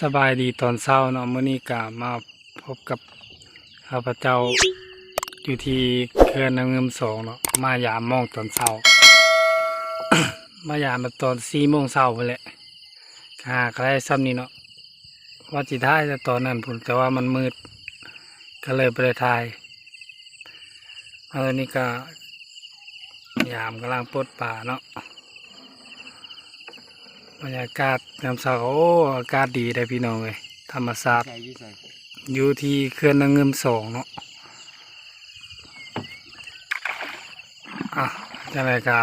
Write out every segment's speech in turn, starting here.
สบายดีตอนเช้าเนาะมื้อนี้ก็มาพบกับข้าพเจ้าอยู่ที่เขื่อนน้ำเงิมสองเนาะมายามมองตอนเช้า มายามมาตอนสี่โมงเช้าไปแหละหาใครซ้ำนี่เนาะว่าจิท้ายแต่ตอนนั้นพุ่นแต่ว่ามันมืด ก็เลยไปถ่ายเออนี่ก็ยามกำลังปลดป่าเนาะ บรรยากาศยามเช้าโอ้อากาศดีได้พี่น้องเลยธรรมศาสตร์ใส่ยี่ใส่อยู่ที่เขื่อนนางเงิมสองเนาะอะจังไรก็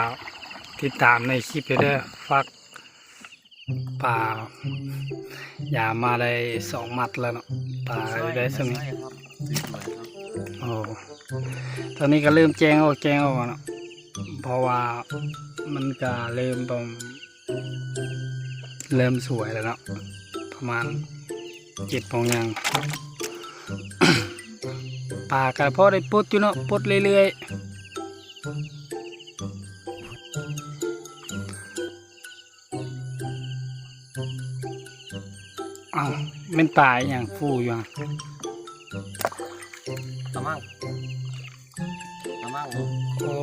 ติดตามในคลิปไปเด้อฟักป่าอย่ามาได้สองมัดแล้วเนาะป่าได้สมิใช่ครับสวยๆครับโอ้ตอนนี้ก็เริ่มแจ้งออกแจ้งออกเนาะเพราะว่ามันก็เริ่มประมาณ เริ่มสวยแล้วเนาะประมาณเจ็ดโมงยังป่าก็พอได้ปลดอยู่เนาะปลดเรื่อยๆอ้าวเป็นป่าอหย่างฟูอยู่อะตะมั่งตะมั่งเนาะโอ้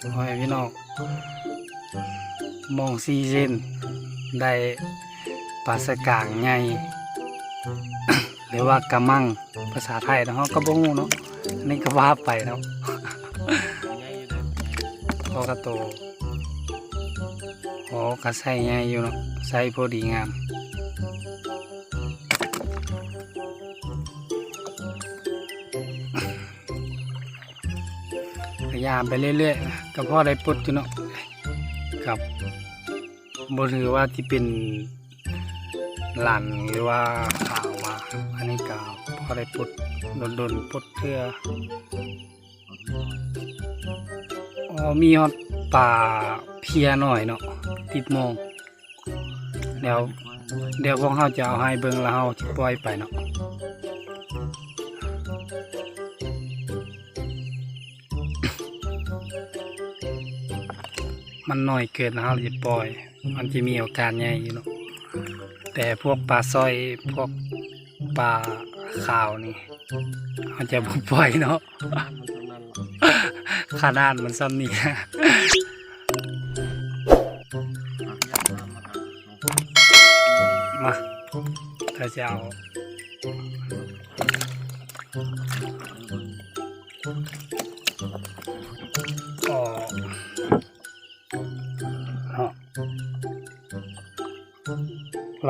โอ้ยพี่น้องมองซีเส้น ได้ปลาสกางใหญ่หรือว่ากระมังภาษาไทยเนาะก็บ่ฮู้เนาะอันนี่ก็ว่าไปเนาะใหญ่อยู่เลยพอกระโตโอ้กระใส่ใหญ่อยู่เนาะใส่พอดีงามพยายามไปเรื่อยๆก็พอได้ปลดอยู่เนาะครั บบ่ถือว่าที่เป็นหลันหรือว่าข่าวมาอันนี้ก็พอได้ปลดโดนๆปลดเพื่ออ๋อมีฮอดป่าเพียหน่อยเนาะติดมองเดี๋ยวเดี๋ยวพวกเขาจะเอาให้เบิ่งแล้วเขาจะปล่อยไปเนาะ มันน้อยเกินนะเขาจะปล่อย มันจะมีโอกาสใหญ่อยู่เนาะแต่พวกปลาสร้อยพวกปลาขาวนี่เขาจะบ่ปล่อยเนาะขนาดมันซ้ำนี่อะอยากมามาหาน้อาถ้าจะเอา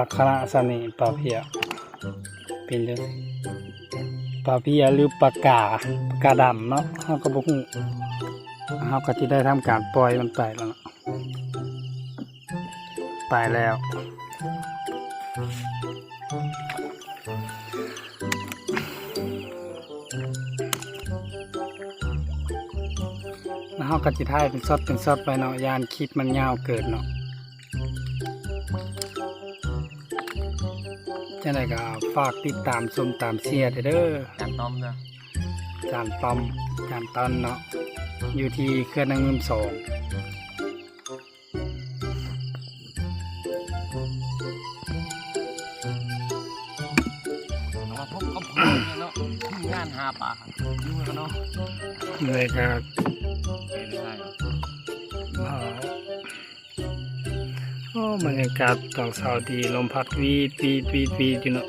ลักษณะสนิปลาเพียเป็นจังซี่ปลาเพียหรือปลากาปลากาดำเนาะเขาก็บอกเขาก็จะได้ทำการปล่อยมันไปแล้วเนาะไปแล้วเขาก็จิท้ายเป็นซอดเป็นซอดไปเนาะยานคลิปมันยาวเกินเนาะ จะไหนก็ฝากติดตามชมตามเชียร์เด้อจานต้อมเนาะจานปอมจานต้นเนาะอยู่ที่เครื่องนางเงิมสองเอามาพบกับผมเนี่ยเนาะทีมงานหาปลาอยู่กันเนาะเลยก็ไปเรื่อยเอ่อโอ้ บรรยากาศตอนเช้าดีลมพัดวีดวีดวีดวีดอยู่เนาะ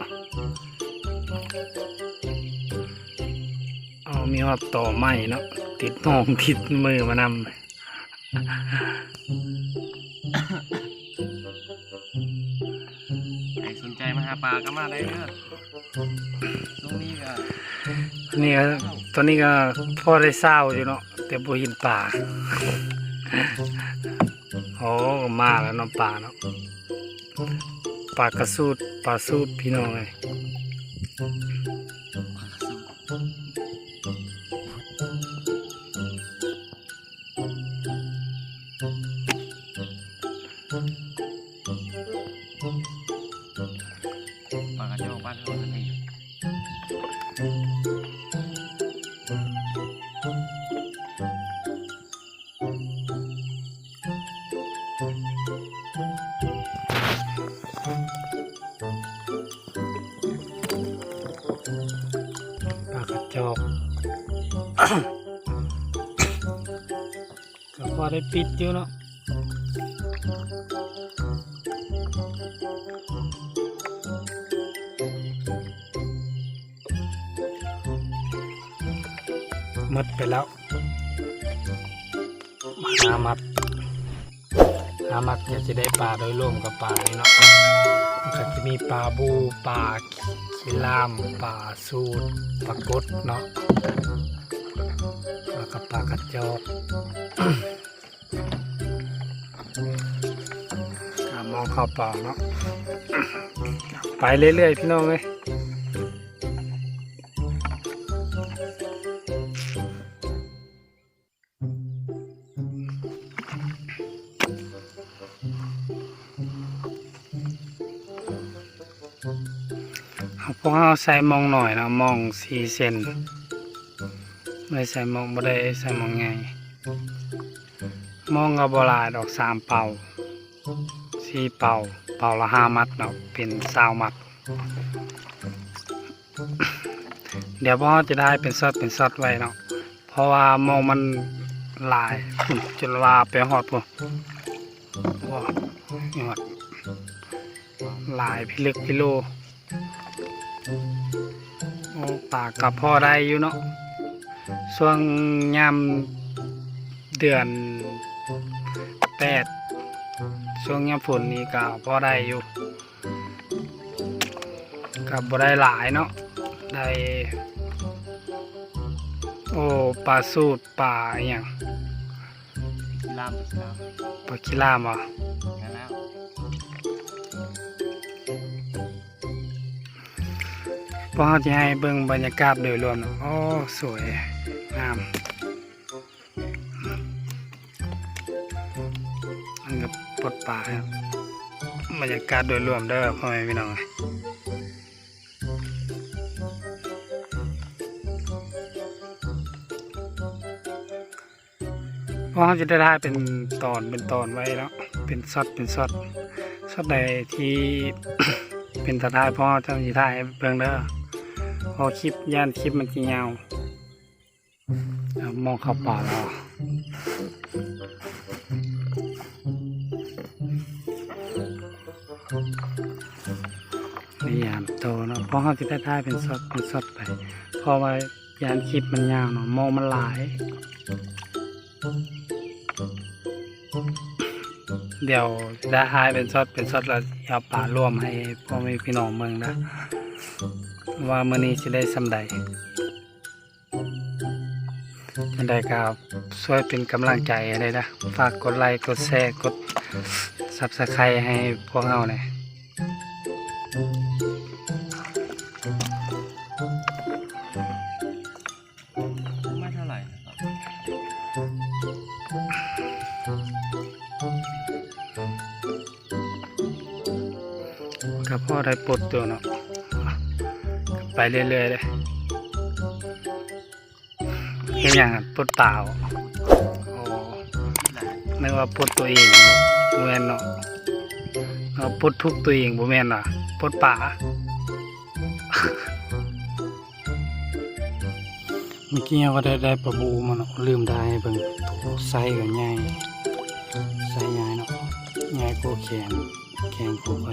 เอามีว่าต่อไม้เนาะติดมองติดมือมานำๆใครสนใจมาหาปลาก็มาได้เด้อตรงนี้ก็นี่ก็ตอนนี้ก็พ่อได้เศร้าอยู่เนาะแต่บ่เห็นป่า โอ้มาแล้วน้องป่าเนาะปลากระสูดปลาสูดพี่น้องเลย ก็พอได้ปิดอยู่เนาะหมดไปแล้วหามัดหามัดเนี่ยจะได้ปลาโดยรวมกับปลาเนาะมันก็จะมีปลาบูปลาขีลามปลาสูดปลากดเนาะ แล้วก็ปลากระจอกมองเข้าป่าเนาะไปเรื่อยๆพี่น้องเลยพวกเราใส่มองหน่อยนะมองสี่เซน ไม่ใส่มองบ่ได้ใส่มองไงมองกับบลายดอกสามเป่าสี่เป่า เป่าละห้ามัดเนาะเป็นสาวมัด เดี๋ยวพ่อจะได้เป็นซอดเป็นซอดไว้เนาะเพราะว่ามองมันหลายจนว่าไปหอดพุ่นว้าหอดหลายพิลึกพิโลโอ้ปากกับพ่อได้อยู่เนาะ ช่วงยามเดือนแปดช่วงยามฝนนี่ก็พอได้อยู่กับบ่ได้หลายเนาะได้โอ้ปลาสูตรปลาอหย่างลามลามปลาคิลามอะงั้นแล้วพอจะให้เบิ่งบรรยากาศโดยรวมเนาะโอ้สวย งามมันก็ปลดปลาครับบรรยากาศโดยรวมเด้อพ่อแม่พี่น้องเพราะเขาจะได้ได้เป็นตอนเป็นตอนไว้แล้ว เป็นซอดเป็นซอดซอดใดที่เป็นตาทายพ่อเจ้าสีทายให้เบิ่งเด้อพอคลิปย่านคลิปมันจะยาว มองเข้าป่าแล้วนี่ยามโตเนาะเพราะเขาจะได้ได้เป็นซดเป็นซดไปเพราะว่ายานคลิปมันยาวเนาะมองมันหลาย เดี๋ยวได้ายเป็นซดเป็นซดแล้วเอาป่าร่วมให้พ่อแม่พี่น้องเมืองนะว่ามื้อนี้จะได้สำใด จังใดก็ช่วยเป็นกำลังใจให้ได้นะ ฝากกดไลค์กดแชร์กด Subscribe ให้พวกเราหน่อยไม่เท่าไหร่นะครับก็พ่อได้ปลดตัวเนาะไปเรื่อยๆเลย เห็นอย่างนั้นปลดตาโอ้นึกว่าปลดตัวเองบแม่นเนาะเอาปลดทุกตัวเองบ่แม่นน่ะปลดป่าเมื่อกี้เราก็ได้ได้ปลาบูมาเนาะลืมได้เบิ่งตัวไซส์ก็ใหญ่ไซส์ใหญ่เนาะใหญ่กว่าแขนแขนกูไป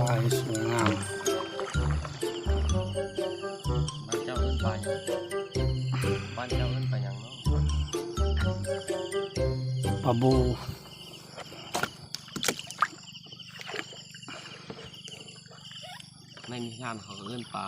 ลายสวยงามบ้านเจ้าเอิ้นปลาหยังบ้านเจ้าเอิ้นปลาหยังเนาะปลาบูในนิทานเขาเอิ้นปลา